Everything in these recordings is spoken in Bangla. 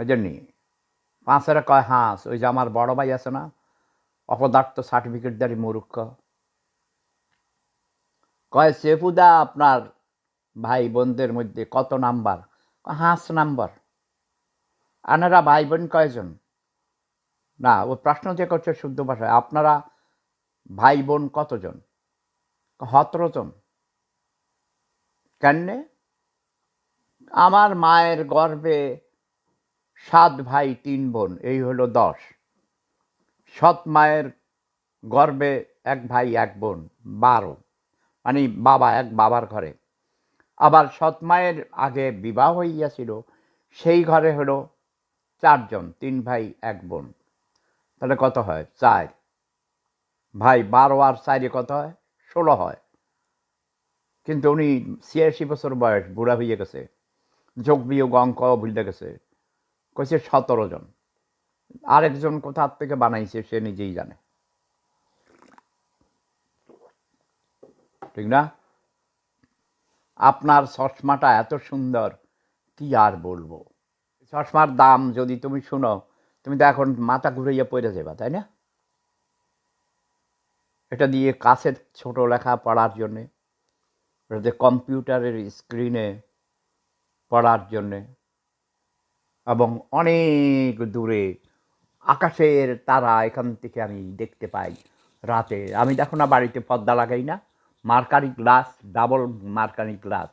ওই জন্যই পাঁচেরা কয়, হাঁস, ওই যে আমার বড় ভাই আছে না, অপদার্থ সার্টিফিকেটদারি মূর্খ। কয়, সেফুদা, আপনার ভাই বোনদের মধ্যে কত নাম্বার? হাঁস নাম্বার। আনারা ভাই বোন কয়জন? না, ও প্রশ্ন যে করছে শুদ্ধ ভাষায়, আপনারা ভাই বোন কতজন? সতেরো জন কেনে আমার মায়ের গর্ভে সাত ভাই, তিন বোন, এই হলো দশ। সৎ মায়ের গর্ভে এক ভাই, এক বোন, বারো। মানে বাবা, এক বাবার ঘরে। আবার সৎ মায়ের আগে বিবাহ হইয়াছিল, সেই ঘরে হলো চারজন, তিন ভাই, এক বোন। তাহলে কত হয়? চার। ভাই বারো আর চারে কত হয়? ষোলো হয়। কিন্তু উনি ছিয়াশি বছর বয়স, বুড়া হয়ে গেছে। যোগ বিয়োগ অঙ্ক ভুলে গেছে। কইছে সতেরো জন। আরেকজন কোথার থেকে বানাইছে সে নিজেই জানে। ঠিক না? আপনার চশমাটা এত সুন্দর, কি আর বলব? চশমার দাম যদি তুমি শুনো, তুমি তো এখন মাথা ঘুরাইয়া পড়ে যাবা তাই না? এটা দিয়ে কাছের ছোট লেখা পড়ার জন্যে ওটাতে কম্পিউটারের স্ক্রিনে পড়ার জন্যে এবং অনেক দূরে আকাশের তারা এখান থেকে আমি দেখতে পাই রাতে। আমি দেখো না বাড়িতে পর্দা লাগাই না। Mercury glass, double mercury glass.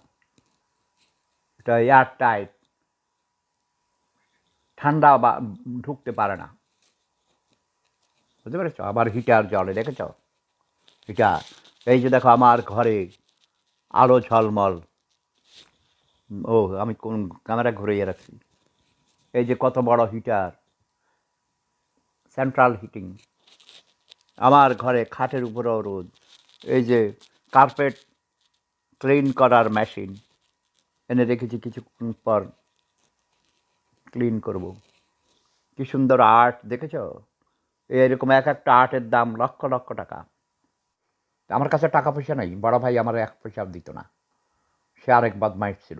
এটা এয়ার টাইট ঠান্ডা বা ঢুকতে পারে না। বুঝতে পেরেছ? আবার হিটার জলে দেখেছ? হিটার এই যে দেখো আমার ঘরে আলো ঝলমল। ও আমি কোন ক্যামেরা ঘুরিয়ে রাখছি। এই যে কত বড় হিটার সেন্ট্রাল হিটিং আমার ঘরে খাটের উপরেও রোদ, এই যে কার্পেট ক্লিন করার মেশিন এনে রেখেছি কিছুক্ষণ পর ক্লিন করব। কি সুন্দর আর্ট দেখেছ? এরকম এক একটা আর্টের দাম লক্ষ লক্ষ টাকা। আমার কাছে টাকা পয়সা নেই, বড় ভাই আমার এক পয়সাও দিত না। সে আরেক বদমাইশ ছিল।